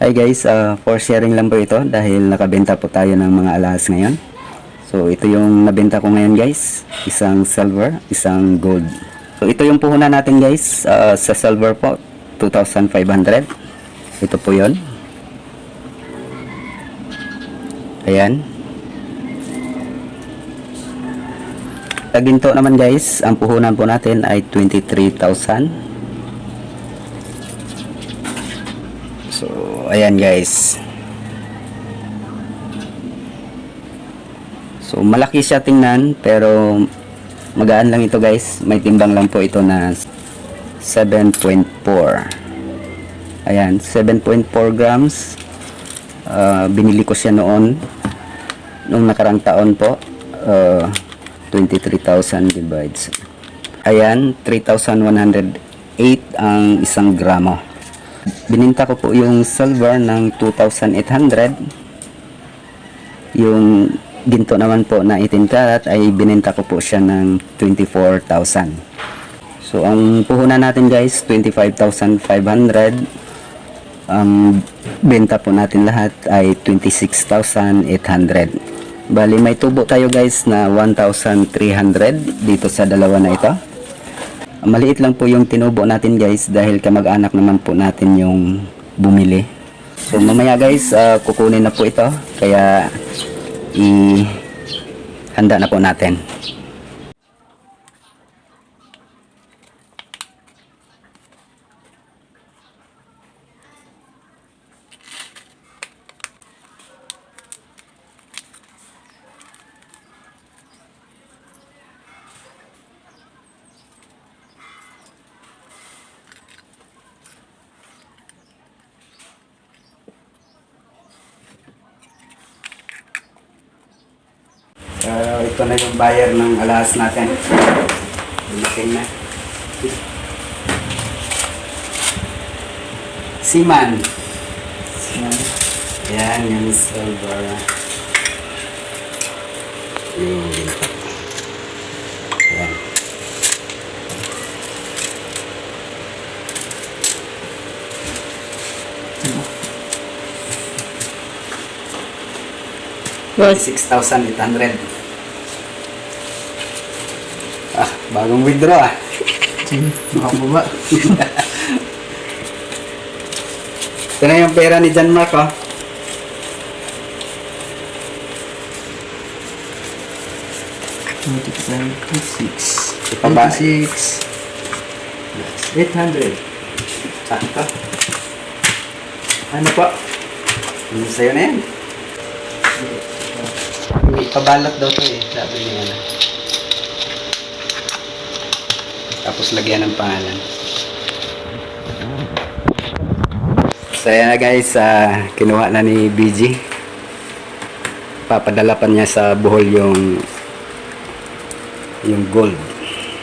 Hi guys, uh, for sharing lang po ito dahil nakabenta po tayo ng mga alahas ngayon. So ito yung nabenta ko ngayon guys, isang silver, isang gold. So ito yung puhunan natin guys, uh, sa silver po, 2,500. Ito po yon. Ayan. Taginto naman guys, ang puhunan po natin ay 23,000. So, ayan guys. So, malaki siya tingnan, pero magaan lang ito guys. May timbang lang po ito na 7.4. Ayan, 7.4 grams. Ah, binili ko siya noon, nung nakarang taon po. Ah, 23,000 divides. Ayan, 3,108 ang isang gramo. Bininta ko po yung silver ng 2,800. Yung ginto naman po na 18 karat ay bininta ko po siya ng 24,000. So ang puhunan natin guys, 25,500. Ang benta po natin lahat ay 26,800. Bali may tubo tayo guys na 1,300 dito sa dalawa na ito. Maliit lang po yung tinubo natin guys dahil kamag-anak naman po natin yung bumili. So mamaya guys, ah, kukunin na po ito. Kaya i handa na po natin. Uh, ito na yung buyer ng alahas natin. Dumating na. Siman. Siman. Yan, yung silver. Yung. Yan. Boss, 6,800. Ah, bagong withdraw ah. Makababa. Ito na yung pera ni John Mark oh. Twenty-six. Eight hundred. Sakto. Ano po? Ano sa'yo na yan? Ipabalot daw to eh, sabi niya na. Tapos lagyan ng pangalan. So yan na guys, ah, kinuha na ni BG. Papadala pa niya sa buhol yung yung gold.